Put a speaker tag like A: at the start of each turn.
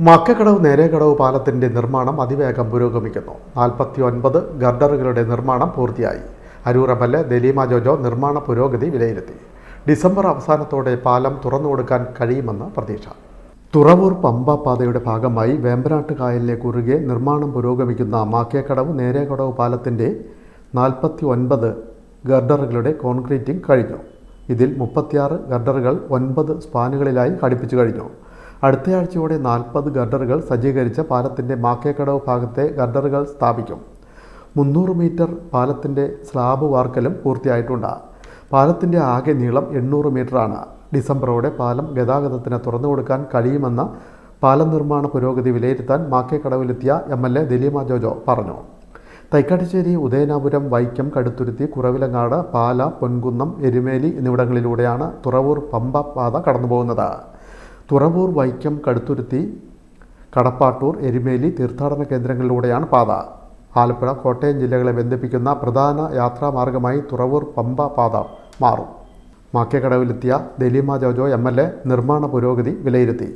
A: മക്കക്കടവ് നേരേക്കടവ് പാലത്തിന്റെ നിർമ്മാണം അതിവേഗം പുരോഗമിക്കുന്നു. നാൽപ്പത്തി ഒൻപത് ഗർഡറുകളുടെ നിർമ്മാണം പൂർത്തിയായി. Aroor M L A Dalima Jojo നിർമ്മാണ പുരോഗതി വിലയിരുത്തി. ഡിസംബർ അവസാനത്തോടെ പാലം തുറന്നു കൊടുക്കാൻ കഴിയുമെന്ന് പ്രതീക്ഷ. തുറവൂർ പമ്പ പാതയുടെ ഭാഗമായി വേമ്പനാട്ട് കായലിലെ കുറുകെ നിർമ്മാണം പുരോഗമിക്കുന്ന മാക്കേക്കടവ് നേരേക്കടവ് പാലത്തിന്റെ നാൽപ്പത്തി ഒൻപത് ഗർഡറുകളുടെ കോൺക്രീറ്റിംഗ് കഴിഞ്ഞു. ഇതിൽ മുപ്പത്തിയാറ് ഗർഡറുകൾ ഒൻപത് സ്പാനുകളിലായി ഘടിപ്പിച്ചു കഴിഞ്ഞു. അടുത്തയാഴ്ചയോടെ നാൽപ്പത് ഗർഡറുകൾ സജ്ജീകരിച്ച് പാലത്തിന്റെ മാക്കേക്കടവ് ഭാഗത്തെ ഗർഡറുകൾ സ്ഥാപിക്കും. മുന്നൂറ് മീറ്റർ പാലത്തിന്റെ സ്ലാബ് വാർക്കലും പൂർത്തിയായിട്ടുണ്ട്. പാലത്തിന്റെ ആകെ നീളം എണ്ണൂറ് മീറ്ററാണ്. ഡിസംബറോടെ പാലം ഗതാഗതത്തിന് തുറന്നു കൊടുക്കാൻ കഴിയുമെന്ന പാലം നിർമ്മാണ പുരോഗതി വിലയിരുത്താൻ മാക്കേക്കടവിലെത്തിയ M L A Dalima Jojo പറഞ്ഞു. തൈക്കാട്ടുശ്ശേരി ഉദയനാപുരം വൈക്കം കടുത്തുരുത്തി കുറവിലങ്ങാട് പാല പൊൻകുന്നം എരുമേലി എന്നിവിടങ്ങളിലൂടെയാണ് തുറവൂർ പമ്പ പാത കടന്നുപോകുന്നത്. തുറവൂർ വൈക്കം കടുത്തുരുത്തി കടപ്പാട്ടൂർ എരുമേലി തീർത്ഥാടന കേന്ദ്രങ്ങളിലൂടെയാണ് പാത. ആലപ്പുഴ കോട്ടയം ജില്ലകളെ ബന്ധിപ്പിക്കുന്ന പ്രധാന യാത്രാമാർഗമായി തുറവൂർ പമ്പ പാത മാറും. മാക്കേക്കടവിലെത്തിയ Dalima Jojo M L A നിർമ്മാണ പുരോഗതി വിലയിരുത്തി.